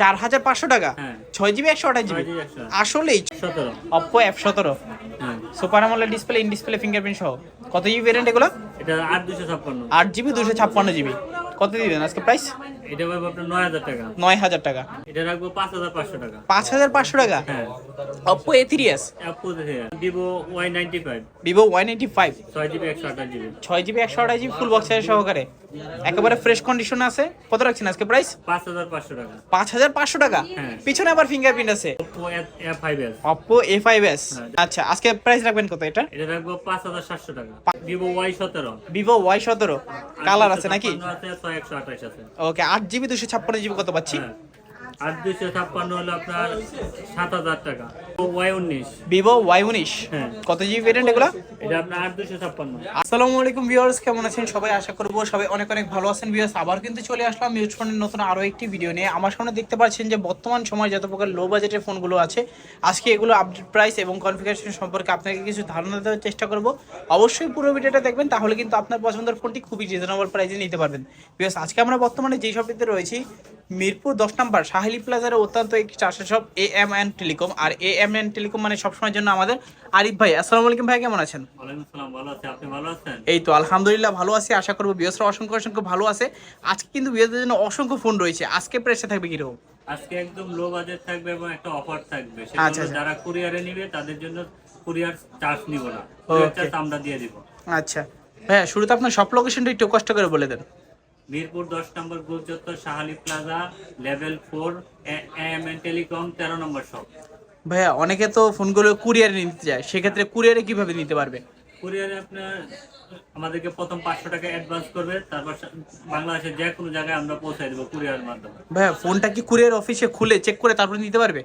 চার হাজার পাঁচশো টাকা? হ্যাঁ। ছয় জিবি একশো আঠাশ জিবি? আসলেই? অপ্পো এফ সতেরো। Super AMOLED display in display fingerprint সহ। কত জিবি ভেরিয়েন্ট এগুলো? আট আট জিবি দুশো ছাপ্পান্ন জিবি। কত দিবেন আজকে প্রাইস এটা পাবো আপনার নয় হাজার টাকা। এটা রাখব হ্যাঁ। ফুল সহকারে। একেবারে ফ্রেশ কন্ডিশন আছে। কত রাখছেন আজকে প্রাইস পাঁচ হাজার পাঁচশো টাকা। পাঁচ হাজার পাঁচশো টাকা? হ্যাঁ। পিছনে আবার ফিঙ্গারপ্রিন্ট আছে। অপ্পো এ ফাইভ এস হ্যাঁ। আচ্ছা আজকে প্রাইস রাখবেন কত এটা? এটা রাখব পাঁচ হাজার সাতশো টাকা। ভিভো ওয়াই সতেরো। ভিভো ওয়াই সতেরো। কালার আছে নাকি? আছে আছে। ওকে আট জিবি দুশো ছাপ্পান্ন জিবি কত পাচ্ছি? আট দুশো ছাপ্পান্ন হলো আপনার সাত হাজার টাকা। ওয়াই উনিশ। ভিভো ওয়াই উনিশ। হ্যাঁ। কত জিবি ভেরিয়েন্ট এগুলো? এটা আপনার আট দুশো ছাপ্পান্ন। আসসালামু আলাইকুম ভিউয়ার্স কেমন আছেন? সবাই আশা করব সবাই অনেক অনেক ভালো আছেন। ভিউয়ার্স আবার কিন্তু চলে আসলাম ইউজ ফোনের নতুন আরও একটি ভিডিও নিয়ে। আমার সামনে দেখতে পাচ্ছেন যে বর্তমান সময় যত প্রকার লো বাজেটের ফোনগুলো আছে আজকে এগুলো আপডেট প্রাইস এবং কনফিগারেশন সম্পর্কে আপনাকে কিছু ধারণা দেওয়ার চেষ্টা করব। অবশ্যই পুরো ভিডিওটা দেখবেন তাহলে কিন্তু আপনার পছন্দের ফোনটি খুবই রিজনেবল প্রাইসে নিতে পারবেন। আজকে আমরা বর্তমানে যেই শপটিতে রয়েছি মিরপুর দশ নম্বর সাহেলি প্লাজারে অত্যন্ত একটি চাষের shop A M N telecom R A M N telecom মানে সবসময়ের জন্য আমাদের আরিফ ভাই। আসসালামু আলাইকুম ভাই কেমন আছেন? এই তো আলহামদুলিল্লাহ ভালো আছি আশা করব বিয়সরা অসংখ্য অসংখ্য ভালো আছে। আজকে কিন্তু বিয়সদের জন্য অসংখ্য ফোন রয়েছে। আজকে প্রেসে থাকবে কীরকম? আজকে একদম লো বাজেট থাকবে এবং একটা অফার থাকবে। আচ্ছা, সেগুলো আচ্ছা। যারা কুরিয়ারে নিবে তাদের জন্য কুরিয়ার চার্জ নিব না। কুরিয়ার চার্জ আমরা দিয়ে দিব। আচ্ছা। ভাইয়া শুরুতে আপনার সব লোকেশনটা একটু কষ্ট করে বলে দেন। মিরপুর দশ নম্বর গোল চত্বর Shahali plaza level four M N telecom তেরো নম্বর শপ। ভাইয়া অনেকে তো ফোনগুলো কুরিয়ারে নিতে যায় সেক্ষেত্রে কুরিয়ারে কীভাবে নিতে পারবে? কুরিয়ারে আপনার আমাদেরকে প্রথম পাঁচশো টাকা অ্যাডভান্স করবে তারপর বাংলাদেশের যে কোনো জায়গায় আমরা পৌঁছাই দেবো কুরিয়ারের মাধ্যমে। ভাইয়া ফোনটা কি কুরিয়ার অফিসে খুলে চেক করে তারপরে নিতে পারবে?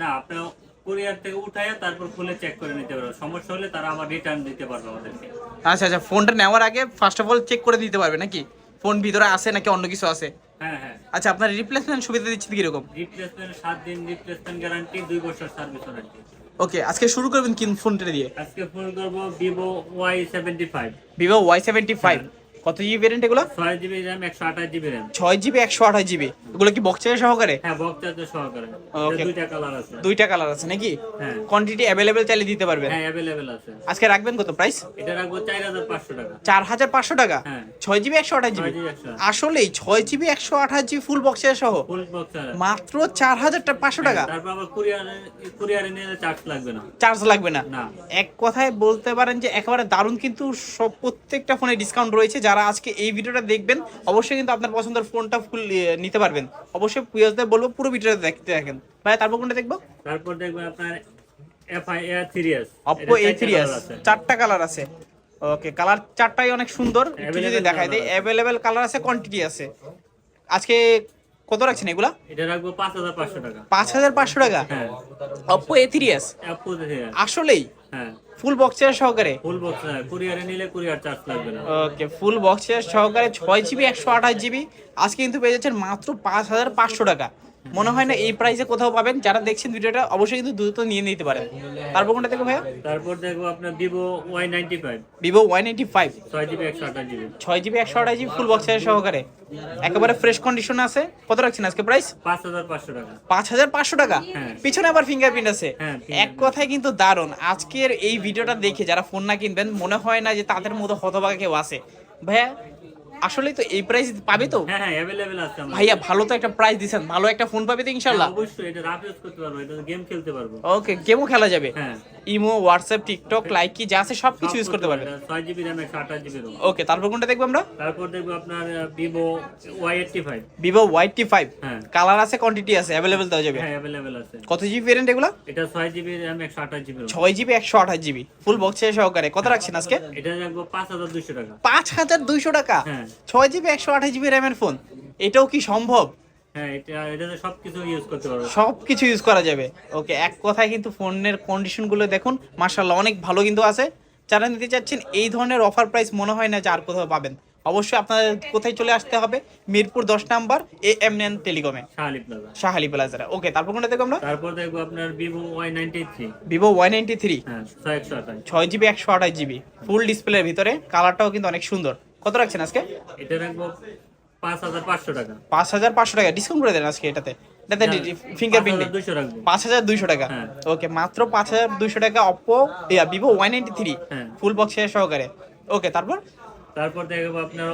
না আপনার কুরিয়ার থেকে উঠায় তারপর খুলে চেক করে নিতে পারবে সমস্যা হলে তারা আবার রিটার্ন দিতে পারবে আমাদেরকে। আচ্ছা আচ্ছা ফোনটা নেওয়ার আগে ফার্স্ট অফ অল চেক করে দিতে পারবে নাকি? ফোন ভিতরে আছে নাকি অন্য কিছু আছে? হ্যাঁ, হ্যাঁ। আচ্ছা আপনার রিপ্লেসমেন্ট সুবিধা দিচ্ছে কীরকম? রিপ্লেসমেন্ট 7 দিন রিপ্লেসমেন্ট গ্যারান্টি 2 বছর সার্ভিস ওয়ারেন্টি ওকে আজকে শুরু করবেন কোন ফোনটা দিয়ে? আজকে ফোন করব Vivo Y75 Vivo Y75 কত জিবি ভেরিয়েন্ট এগুলো? ছয় জিবি একশো আঠাশ জিবি ছয় জিবি একশো আঠাশ জিবি এগুলো কি বক্স সহকারে? হ্যাঁ বক্স চার্জার সহকারে। দুইটা কালার আছে। দুইটা কালার আছে নাকি? হ্যাঁ। কোয়ান্টিটি অ্যাভেলেবেল চাইলে দিতে পারবেন। হ্যাঁ আছে। আজকে রাখবেন কত প্রাইস এটা রাখব চার হাজার পাঁচশো টাকা। চার হাজার পাঁচশো টাকা? হ্যাঁ। ছয় জিবি একশো আঠাশ ছয় জিবি জিবি একশো আসলেই ছয় জিবি একশো আঠাশ জিবি ফুল বক্সের সহ? ফুল বক্স মাত্র চার হাজার টা- পাঁচশো টাকা? তারপর আবার কুরিয়ারে কুরিয়ারে নিলে চার্জ লাগবে না। চার্জ লাগবে না। না। এক কথায় বলতে পারেন যে একেবারে দারুণ কিন্তু সব প্রত্যেকটা ফোনে ডিসকাউন্ট রয়েছে। যারা আজকে এই ভিডিওটা দেখবেন অবশ্যই কিন্তু আপনার পছন্দের ফোনটা ফুল নিতে পারবেন। অবশ্যই পিয়াজদের বলব পুরো ভিডিওটা দেখতে দেখেন ভাই তারপর কোনটা দেখব? তারপর দেখবেন আপনার এ চারটা কালার আছে। ওকে কালার চারটাই অনেক সুন্দর। একটু যদি দেখাই অ্যাভেলেবেল কালার আছে। কোয়ান্টিটি আছে আজকে কত রাখছেন এগুলা? এটা রাখব টাকা। হ্যাঁ। এ থ্রি আসলেই? হ্যাঁ। ফুল বক্সের সহকারে? ফুল বক্স কুরিয়ারে নিলে কুরিয়ার চার্জ লাগবে না। ওকে ফুল বক্সের সহকারে ছয় জিবি একশো আঠাশ জিবি আজকে কিন্তু পেয়ে যাচ্ছেন মাত্র পাঁচ হাজার পাঁচশো টাকা। মনে হয় না এই প্রাইসে কোথাও পাবেন। যারা দেখছেন ভিডিওটা অবশ্যই কিন্তু দ্রুত নিয়ে নিতে পারেন। তারপর কোনটা দেখো ভাইয়া? তারপর দেখব আপনার Vivo Y ninety five Vivo one eighty five ছয় জিবি একশো আঠাশ জিবি ছয় জিবি একশো আঠাশ জিবি ফুল বক্সের সহকারে। একেবারে ফ্রেশ কন্ডিশন আছে। কত রাখছেন আজকে প্রাইস পাঁচ হাজার পাঁচশো টাকা। পাঁচ হাজার পাঁচশো টাকা? হ্যাঁ। পিছনে আবার ফিঙ্গারপ্রিন্ট আছে। হ্যাঁ, এক কথায় কিন্তু দারুণ। আজকের এই ভিডিওটা দেখে যারা ফোন না কিনবেন মনে হয় না যে তাদের মতো হতভাগা কেউ আছে। ভাইয়া আসলেই তো এই প্রাইস পাবে তো? হ্যাঁ হ্যাঁ অ্যাভেলেবেল আছে আমার। ভাইয়া ভালো তো একটা প্রাইস দিচ্ছেন ভালো একটা ফোন পাবে তো হ্যাঁ, অবশ্যই এটা রাফ ইউজ করতে পারব এটা গেম খেলতে পারব। ওকে গেমও খেলা যাবে। হ্যাঁ। ইমো হোয়াটসঅ্যাপ টিকটক লাইক কি যা আছে সব কিছু ইউজ করতে পারবে। ছয় জিবি র্যাম একশো আঠাশ জিবি রোম ওকে তারপর কোনটা দেখব আমরা? তারপর দেখব আপনার ভিভো ওয়াই টি ফাইভ হ্যাঁ। কালার আছে কোয়ান্টিটি আছে অ্যাভেলেবেল দেওয়া যাবে। হ্যাঁ অ্যাভেলেবেল আছে। কত জিবি ভেরিয়েন্ট এগুলো? এটা ছয় জিবি র্যাম একশো আঠাশ জিবি রোম ছয় জিবি একশো আঠাশ জিবি ফুল বক্সে সহকারে। কত রাখছেন আজকে? এটা রাখব পাঁচ হাজার দুশো টাকা। পাঁচ হাজার দুইশো টাকা? হ্যাঁ। ছয় জিবি একশো আঠাশ জিবি র্যামের ফোন এটাও কি সম্ভব? হ্যাঁ এটা এটাতে সব কিছু ইউজ করা যাবে। ওকে এক কথায় কিন্তু ফোনের কন্ডিশনগুলো দেখুন মার্শাল্লাহ অনেক ভালো কিন্তু আছে। যারা নিতে চাচ্ছেন এই ধরনের অফার প্রাইস মনে হয় না যে আর কোথাও পাবেন। অবশ্যই আপনাদের কোথায় চলে আসতে হবে? মিরপুর দশ নাম্বার এ এম এন টেলিকমে শাহালি প্লাজা। শাহালি প্লাজারা। ওকে তারপর কোনটা দেখব আমরা? তারপর দেখব আপনার Vivo Y ninety three Vivo Y ninety three ছয় জিবি একশো আঠাশ জিবি। ফুল ডিসপ্লের ভিতরে। কালারটাও কিন্তু অনেক সুন্দর। কত রাখছেন আজকে? এটা রাখব পাঁচ হাজার পাঁচশো টাকা। পাঁচ হাজার পাঁচশো টাকা। ডিসকাউন্ট করে দেন আজকে এটাতে। এটাতে ফিঙ্গারপ্রিন্ট রাখব। পাঁচ হাজার দুইশো টাকা। হ্যাঁ। ওকে মাত্র পাঁচ হাজার দুইশো টাকা Oppo Vivo Y ninety three হ্যাঁ। ফুল বক্স সহকারে। ওকে তারপর? তারপর দেখব আপনার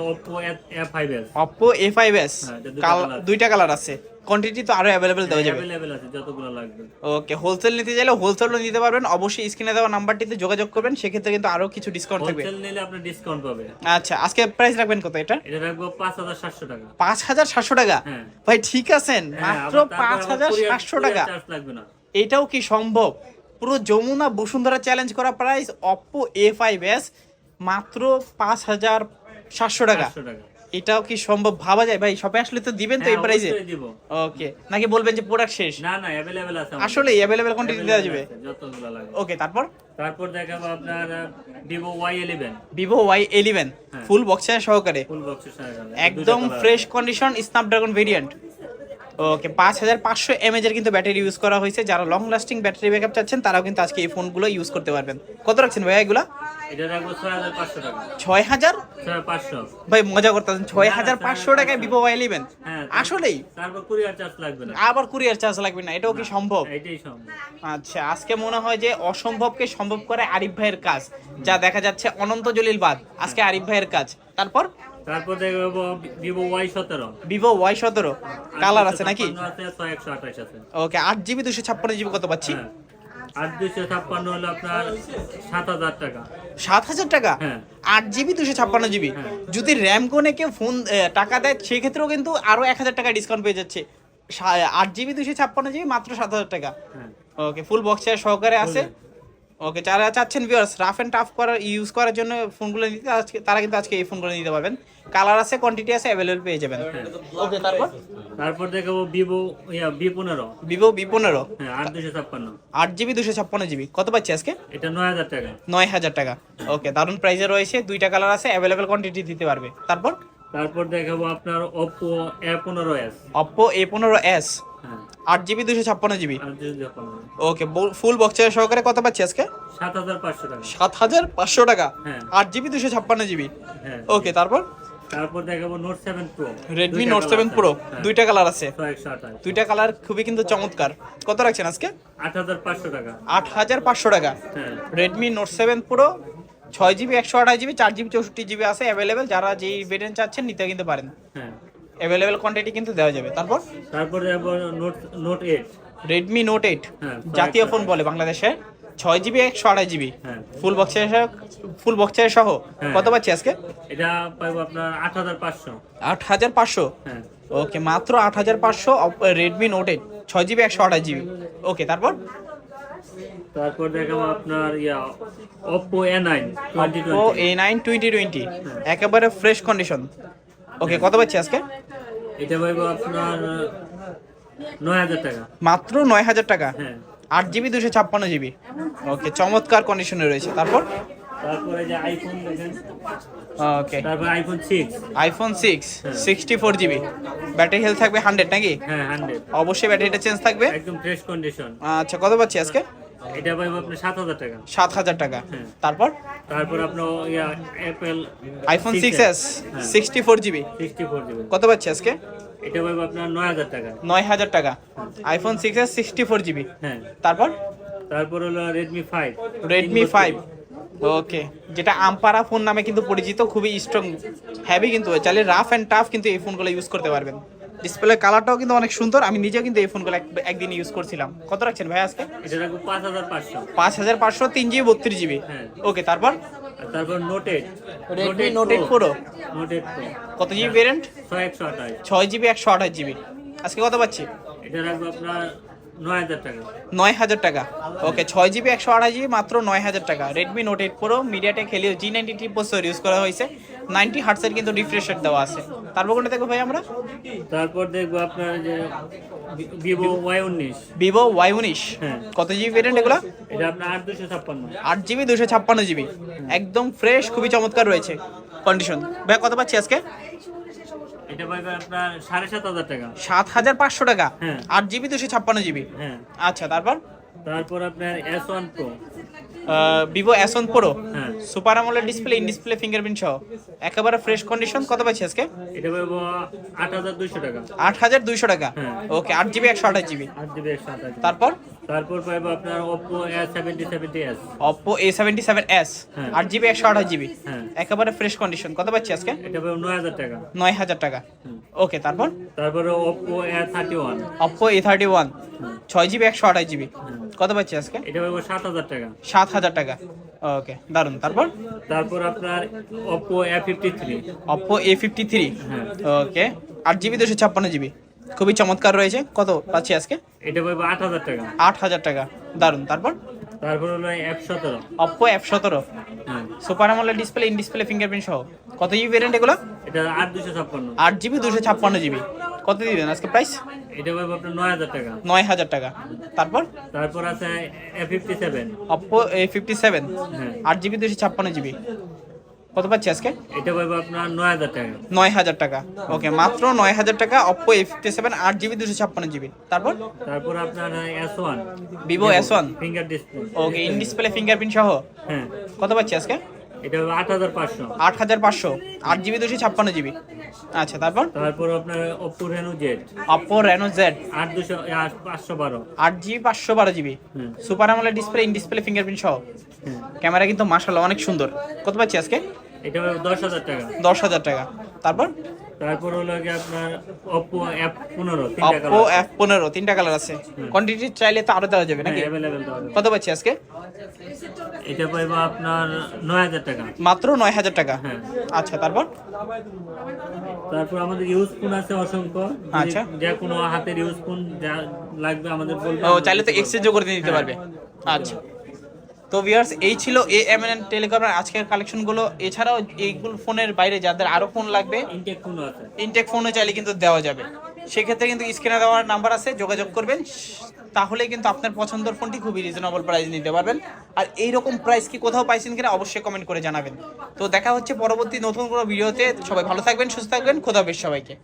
অপো এ ফাইভ এস হ্যাঁ, এটা দুইটা কালার আছে। কোয়ান্টিটি তো আরও অ্যাভেলেবেল দেওয়া যাবে। অ্যাভেলেবেল আছে যতগুলো লাগবে। ওকে হোলসেল নিতে চাইলে হোলসেলও নিতে পারবেন। অবশ্যই স্ক্রিনে দেওয়া নাম্বারটিতে যোগাযোগ করবেন। সেক্ষেত্রে কিন্তু আরও কিছু ডিসকাউন্ট থাকবে। হোলসেল নিলে আপনি ডিসকাউন্ট পাবে আচ্ছা আজকে প্রাইস রাখবেন কত এটা? এটা রাখব পাঁচ হাজার সাতশো টাকা। পাঁচ হাজার সাতশো টাকা? হ্যাঁ। ভাই ঠিক আছেন? হ্যাঁ, মাত্র আবার তারপর পাঁচ আবার হাজার courier- সাতশো courier টাকা। charge লাগবে না। এটাও কি সম্ভব? পুরো যমুনা বসুন্ধরা চ্যালেঞ্জ করা price Oppo A five S মাত্র পাঁচ হাজার সাতশো টাকা। এটাও কি সম্ভব? ভাবা যায়। ভাই সবাই আসলে তো দিবেন তো এই হ্যাঁ, প্রাইসে ওকে নাকি বলবেন যে প্রোডাক্ট শেষ? না না অ্যাভেলেবেল আছে আসলে অ্যাভেলেবেল কোয়ান্টিটি দেওয়া যাবে। যতগুলো লাগবে ওকে তারপর? তারপর দেখাবো আপনার ভিভো ওয়াই ইলেভেন হ্যাঁ। ফুল বক্সের সহকারে। ফুল বক্সের সাথে একদম fresh condition Snapdragon variant okay পাঁচ হাজার পাঁচশো এমএজ এর কিন্তু ব্যাটারি ইউজ করা হয়েছে। যারা লং লাস্টিং ব্যাটারি ব্যাকআপ চাচ্ছেন তারাও কিন্তু আজকে এই ফোনগুলো ইউজ করতে পারবেন। কত রাখছেন ভাইয়া এগুলা? ছয় হাজার ভাই মজা করতেছেন ছয় হাজার পাঁচশো টাকায় ভিভো ওয়াই ইলেভেন হ্যাঁ আসলেই? আবার কুরিয়ার চার্জ লাগবে না এটাও কি সম্ভব? সম্ভব। আচ্ছা আজকে মনে হয় যে অসম্ভবকে সম্ভব করে আরিফ ভাইয়ের কাজ যা দেখা যাচ্ছে অনন্ত জলিল বাদ আজকে আরিফ ভাইয়ের কাজ। তারপর? তারপর দেখব ভিভো ওয়াই সতেরো। ভিভো ওয়াই সতেরো। কালার আছে নাকি? ওকে আট জিবি দুশো ছাপ্পান্ন জিবি কত পাচ্ছি? হ্যাঁ। আর দুইশো ছাপ্পান্ন হলো আপনার সাত হাজার টাকা। সাত হাজার টাকা? হ্যাঁ। আট জিবি দুশো ছাপ্পান্ন জিবি? হ্যাঁ। যদি র্যাম কোনে কেউ ফোন টাকা দেয় সেক্ষেত্রেও কিন্তু আরও এক হাজার টাকা ডিসকাউন্ট পেয়ে যাচ্ছে। আট জিবি দুশো ছাপ্পান্ন জিবি মাত্র সাত হাজার টাকা। ওকে ফুল বক্সের সহকারে আছে। ওকে যারা চাচ্ছেন ভিউয়ার্স রাফ অ্যান্ড টাফ করার ইউজ করার জন্য ফোনগুলো নিতে আজকে তারা কিন্তু আজকে এই ফোনগুলো নিতে পারবেন। কালার আছে কোয়ান্টিটি আছে অ্যাভেলেবল পেয়ে যাবেন। ওকে তারপর? তারপর দেখাবো ভিভো ইয়া বি পনেরো। ভিভো বি পনেরো। হ্যাঁ আট দুশো ছাপ্পান্ন। আট জিবি দুশো ছাপ্পান্ন জিবি কত পাচ্ছি আজকে? এটা নয় হাজার টাকা। নয় হাজার টাকা। ওকে দারুণ প্রাইসে রয়েছে দুইটা কালার আছে অ্যাভেলেবল কোয়ান্টিটি দিতে পারবে। তারপর? তারপর দেখাবো আপনার ওপো এ পনেরো এস অপ্পো এ পনেরো এস হ্যাঁ। আট জিবি দুশো ছাপ্পান্ন জিবি? ওকে ফুল বক্সের সহকারে কত পাচ্ছি আজকে? সাত হাজার পাঁচশো টাকা। হ্যাঁ। আট জিবি দুশো ছাপ্পান্ন জিবি? হ্যাঁ। ওকে তারপর? তারপর দেখাবো নোট প্রো দুইটা কালার আছে। আঠাশ। দুইটা কালার খুবই কিন্তু চমৎকার। কত রাখছেন আজকে? টাকা। হ্যাঁ। ছয় জিবি একশো আঠাশ জিবি চার জিবি চৌষট্টি জিবি আছে অ্যাভেলেবেল যারা যেই ভেরিয়েন্ট চাচ্ছেন নিতে কিন্তু পারেন। হ্যাঁ। অ্যাভেলেবেল কোয়ান্টিটি কিন্তু দেওয়া যাবে। তারপর? তারপর note note eight Redmi note eight হ্যাঁ, জাতীয় ফোন বলে বাংলাদেশে। ছয় জিবি একশো আঠাশ জিবি হ্যাঁ। ফুল বক্সের ফুল বক্সের সহ? হ্যাঁ। কত পাচ্ছি আজকে? এটা পাবো আপনার আট হাজার পাঁচশো। আট হাজার পাঁচশো? হ্যাঁ। ওকে মাত্র আট হাজার পাঁচশো রেডমি নোট এইট ছয় জিবি একশো আঠাশ জিবি ওকে তারপর? তারপর দেখাবো আপনার ইয়া টোয়েন্টি ও এ নাইন টোয়েন্টি টোয়েন্টি একেবারে ফ্রেশ কন্ডিশন ওকে কত পাচ্ছি আজকে? এটা পাবো আপনার নয় হাজার টাকা। মাত্র নয় হাজার টাকা? হ্যাঁ। আট জিবি দুশো ছাপ্পান্ন জিবি? ওকে চমৎকার কন্ডিশনে রয়েছে। তারপর? তারপরে যে আইফোন দেখেন। ওকে তারপর iPhone six iPhone six sixty four GB. Battery health থাকবে হান্ড্রেড নাকি? হ্যাঁ হান্ড্রেড অবশ্যই ব্যাটারিটা চেঞ্জ থাকবে। একদম ফ্রেশ কন্ডিশন আচ্ছা কত পাচ্ছি আজকে? এটা আপনার সাত হাজার টাকা। সাত হাজার টাকা। হ্যাঁ। তারপর? তারপর আপনার ইয়া অ্যাপেল আইফোন সিক্স এস হ্যাঁ sixty four GB sixty four GB কত পাচ্ছি আজকে? এটা আপনার নয় হাজার টাকা। নয় হাজার টাকা। IPhone six S sixty four GB হ্যাঁ। তারপর? তারপর হলো Redmi five Redmi five okay যেটা আমপারা ফোন নামে কিন্তু পরিচিত খুবই স্ট্রং হ্যাভি কিন্তু চাইলে রাফ অ্যান্ড টাফ কিন্তু এই ফোনগুলো ইউজ করতে পারবেন। ডিসপ্লে কালারটাও কিন্তু অনেক সুন্দর। আমি নিজেও কিন্তু এই ফোনগুলো একদিন ইউজ করছিলাম। কত রাখছেন ভাই আজকে? এটা রাখব পাঁচ হাজার পাঁচশো। তিন জিবি বত্রিশ জিবি হ্যাঁ। ওকে তারপর? তারপর note eight Redmi note eight pro note eight pro কত জিবি ভেরিয়েন্ট ছয় একশো আঠাশ। ছয় জিবি একশো আঠাশ জিবি আজকে কত পাচ্ছি? এটা রাখব আপনার নয় হাজার টাকা। ওকে ছয় জিবি একশো আঠাশ জিবি মাত্র নয় হাজার টাকা। Redmi note eight pro MediaTek Helio G ninety three processor use করা হয়েছে। নাইনটি হার্টসের কিন্তু রিফ্রেশ রেট দেওয়া আছে। তারপর কোনটা দেখব ভাই আমরা? তারপর দেখব আপনার যে ভিভো ওয়াই উনিশ। ভিভো ওয়াই উনিশ। হ্যাঁ। কত জিবি ভেরিয়েন্ট এগুলো? এটা আপনার আট দুশো ছাপ্পান্ন। আট জিবি দুশো ছাপ্পান্ন জিবি। একদম ফ্রেশ খুবই চমৎকার রয়েছে কন্ডিশন ভাই কত পাচ্ছি আজকে? এটা পাইবে আপনার সাড়ে সাত হাজার টাকা। সাত হাজার পাঁচশো টাকা? হ্যাঁ। আট জিবি দুশো ছাপ্পান্ন জিবি? হ্যাঁ। আচ্ছা তারপর? তারপর আপনার S one pro Vivo S one pro হ্যাঁ। Super AMOLED display in display fingerprint সহ? একেবারে ফ্রেশ কন্ডিশন কত পাচ্ছি আজকে? এটা পাবো আট হাজার দুইশো টাকা। আট হাজার দুইশো টাকা? হ্যাঁ। ওকে আট জিবি একশো আঠাশ জিবি। আট জিবি একশো আঠাশ তারপর? তারপর পাবো আপনার Oppo A seventy seven S হ্যাঁ। হ্যাঁ। একেবারে ফ্রেশ কন্ডিশন কত পাচ্ছি আজকে? এটা পাবো নয় হাজার টাকা। নয় হাজার টাকা। ওকে তারপর? তারপরে ওয়ান ছয় জিবি একশো আঠাশ জিবি। কত পাচ্ছি আজকে? এটা পাবো সাত হাজার টাকা। সাত হাজার টাকা। ওকে দারুণ তারপর? তারপর আপনার এ ফিফটি থ্রি হ্যাঁ। ওকে আট জিবি দুশো ছাপ্পান্ন জিবি। খুবই চমৎকার রয়েছে। কত পাচ্ছি আজকে? এটা পাবো আট হাজার টাকা। আট হাজার টাকা। দারুণ তারপর? তারপর হলো এফ সতেরো। অপো এফ সতেরো। হ্যাঁ। সুপার আমলের ডিসপ্লে ইন ডিসপ্লে ফিঙ্গারপ্রিন্ট সহ। কত জিবি ভেরিয়েন্ট এগুলো? এটা আট দুশো ছাপ্পান্ন। আট জিবি দুশো ছাপ্পান্ন জিবি কত দিবেন আজকে প্রাইস এটা পাবো আপনার নয় হাজার টাকা। নয় হাজার টাকা। তারপর? তারপর আছে A fifty seven Oppo A fifty seven হ্যাঁ। আট জিবি দুশো ছাপ্পান্ন জিবি কত পাচ্ছি আজকে? এটা পাবো আপনার নয় হাজার টাকা। নয় হাজার টাকা। ওকে মাত্র নয় হাজার টাকা অপো এ ফিফটি সেভেন আট জিবি দুশো ছাপ্পান্ন জিবি তারপর? তারপর আপনার S one Vivo S one finger display okay in display fingerprint সহ? হ্যাঁ। কত পাচ্ছি আজকে? এটা আট হাজার পাঁচশো। আট হাজার পাঁচশো আট জিবি দুশো ছাপ্পান্ন জিবি আচ্ছা তারপর? তারপর আপনার Oppo Reno Z Oppo Reno Z আট দুশো পাঁচশো বারো। আট জিবি পাঁচশো বারো GB super AMOLED display in display fingerprint সহ। ক্যামেরা কিন্তু মার্শাল অনেক সুন্দর। কত পাচ্ছি আজকে? এটা দশ হাজার টাকা। দশ হাজার টাকা। তারপর? তারপর হলো গিয়ে আপনার ওপো এফ পনেরো তিনটা অপো এফ পনেরো তিনটা কালার আছে। কোয়ান্টিটি চাইলে তো আরও দেওয়া যাবে নাকি? অ্যাভেলেবেল কত পাচ্ছি আজকে? এটা পাইবো আপনার নয় হাজার টাকা। মাত্র নয় হাজার টাকা? হ্যাঁ। আচ্ছা তারপর? তারপর আমাদের ইউজ ফোন আছে অসংখ্য। আচ্ছা। যে কোনো হাতের ইউজ ফোন যা লাগবে আমাদের বলবে। ও চাইলে তো এক্সচেঞ্জও করে দিতে হ্যাঁ। পারবে। আচ্ছা। তো ভিউয়ার্স এই ছিল এ এম এন টেলিকমের আজকের কালেকশনগুলো এছাড়াও এইগুলো ফোনের বাইরে যাদের আরও ফোন লাগবে ইনটেক ফোন আছে। ইনটেক ফোনে চাইলে কিন্তু দেওয়া যাবে। সেক্ষেত্রে কিন্তু স্ক্রিনে দেওয়ার নাম্বার আছে যোগাযোগ করবেন। তাহলে কিন্তু আপনার পছন্দের ফোনটি খুবই রিজনেবল প্রাইস নিতে পারবেন। আর এই রকম প্রাইস কি কোথাও পাইছেন কিনা অবশ্যই কমেন্ট করে জানাবেন। তো দেখা হচ্ছে পরবর্তী নতুন কোনো ভিডিওতে সবাই ভালো থাকবেন সুস্থ থাকবেন খোদা হাফেজ সবাইকে।